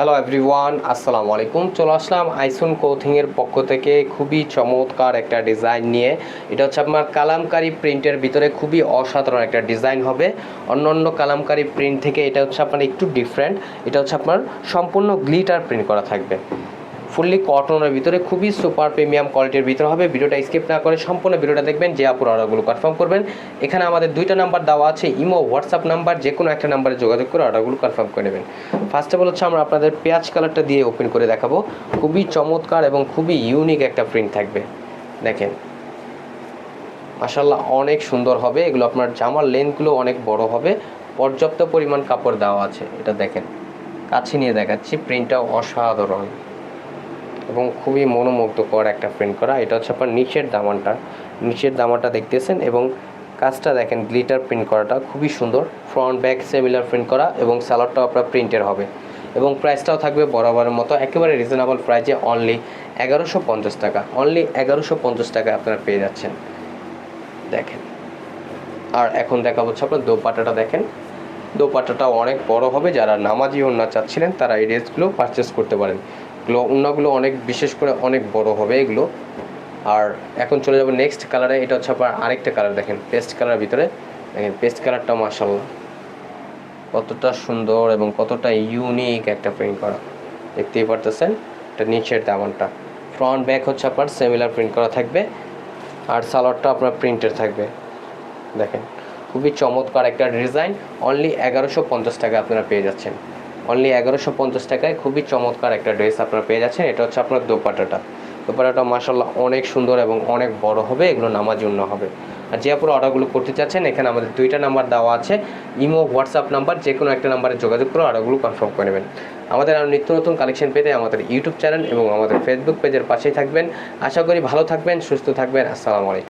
Hello everyone আসসালামু আলাইকুম চলে আসলাম আইসুন কোথিংয়ের পক্ষ থেকে খুবই চমৎকার একটা ডিজাইন নিয়ে। এটা হচ্ছে আপনার কালামকারি প্রিন্টের ভিতরে খুবই অসাধারণ একটা ডিজাইন হবে। অন্য অন্য কালামকারি প্রিন্ট থেকে এটা হচ্ছে আপনার একটু ডিফারেন্ট এটা হচ্ছে আপনার সম্পূর্ণ গ্লিটার প্রিন্ট করা থাকবে। ফুললি কটনের ভিতরে খুবই সুপার প্রিমিয়াম কোয়ালিটির ভিতরে হবে। ভিডিওটা স্কিপ না করে সম্পূর্ণ ভিডিওটা দেখবেন, যে আপুর অর্ডারগুলো কনফার্ম করবেন। এখানে আমাদের দুইটা নাম্বার দেওয়া আছে, ইমো হোয়াটসঅ্যাপ নাম্বার যে কোনো একটা নাম্বারে যোগাযোগ করে অর্ডারগুলো কনফার্ম করে নেবেন। ফার্স্ট অফ অল হচ্ছে আমরা আপনাদের পেঁয়াজ কালারটা দিয়ে ওপেন করে দেখাবো। খুবই চমৎকার এবং খুবই ইউনিক একটা প্রিন্ট থাকবে। দেখেন। মাসাল্লাহ অনেক সুন্দর হবে। এগুলো আপনার জামার লেন্থগুলো অনেক বড় হবে। পর্যাপ্ত পরিমাণ কাপড় দেওয়া আছে। এটা দেখেন। কাছে নিয়ে দেখাচ্ছি প্রিন্টটাও অসাধারণ। এবং খুবই মনোমুগ্ধকর একটা প্রিন্ট করা। এটা হচ্ছে আপনার নিচের দামানটা। নিচের দামানটা দেখতেছেন এবং কাজটা দেখেন গ্লিটার প্রিন্ট করাটা খুবই সুন্দর। ফ্রন্ট ব্যাক সেমিলার প্রিন্ট করা এবং স্যালাডটাও আপনার প্রিন্টের হবে। এবং প্রাইসটাও থাকবে বরাবরের মতো, একেবারে রিজনেবল প্রাইসে অনলি এগারোশো পঞ্চাশ টাকা। অনলি এগারোশো পঞ্চাশ টাকা আপনারা পেয়ে যাচ্ছেন। দেখেন। আর এখন দেখা হচ্ছে আপনার দোপাটাটা দেখেন। দোপাটাটা অনেক বড় হবে। যারা নামাজি ওন্না চাচ্ছিলেন, তারা এই ড্রেসগুলো পারচেস করতে পারেন। ওন্নাগুলো অনেক, বিশেষ করে অনেক বড় হবে এগুলো। আর এখন চলে যাব নেক্সট কালারে এটা হচ্ছে আপনার আরেকটা কালার দেখেন পেস্ট কালারের ভিতরে। দেখেন পেস্ট কালারটা মাসাল্লাহ কতটা সুন্দর এবং কতটা ইউনিক একটা প্রিন্ট করা। দেখতেই পারতেছেন, এটা নিচের দামানটা ফ্রন্ট ব্যাক হচ্ছে আপনার সেমিলার প্রিন্ট করা থাকবে। আর সালোয়ারটা আপনার প্রিন্টের থাকবে। দেখেন, খুবই চমৎকার একটা ডিজাইন অনলি এগারোশো পঞ্চাশ টাকা আপনারা পেয়ে যাচ্ছেন। অনলি এগারোশো পঞ্চাশ টাকায় খুবই চমৎকার একটা ড্রেস আপনারা পেয়ে যাচ্ছেন। এটা হচ্ছে আপনার দোপাটাটা দোপাটাটা মাসাল্লাহ অনেক সুন্দর এবং অনেক বড় হবে, এগুলো নামার জন্য হবে। আর যে আপনারা অর্ডারগুলো করতে চাচ্ছেন, এখানে আমাদের দুইটা নাম্বার দেওয়া আছে। ইমো, হোয়াটসঅ্যাপ নাম্বার যে কোনো একটা নাম্বারে যোগাযোগ করে অর্ডারগুলো কনফার্ম করে নেবেন। আমাদের আরও নিত্য নতুন কালেকশন পেতে আমাদের ইউটিউব চ্যানেল এবং আমাদের ফেসবুক পেজের পাশেই থাকবেন। আশা করি ভালো থাকবেন, সুস্থ থাকবেন। আসসালামু আলাইকুম।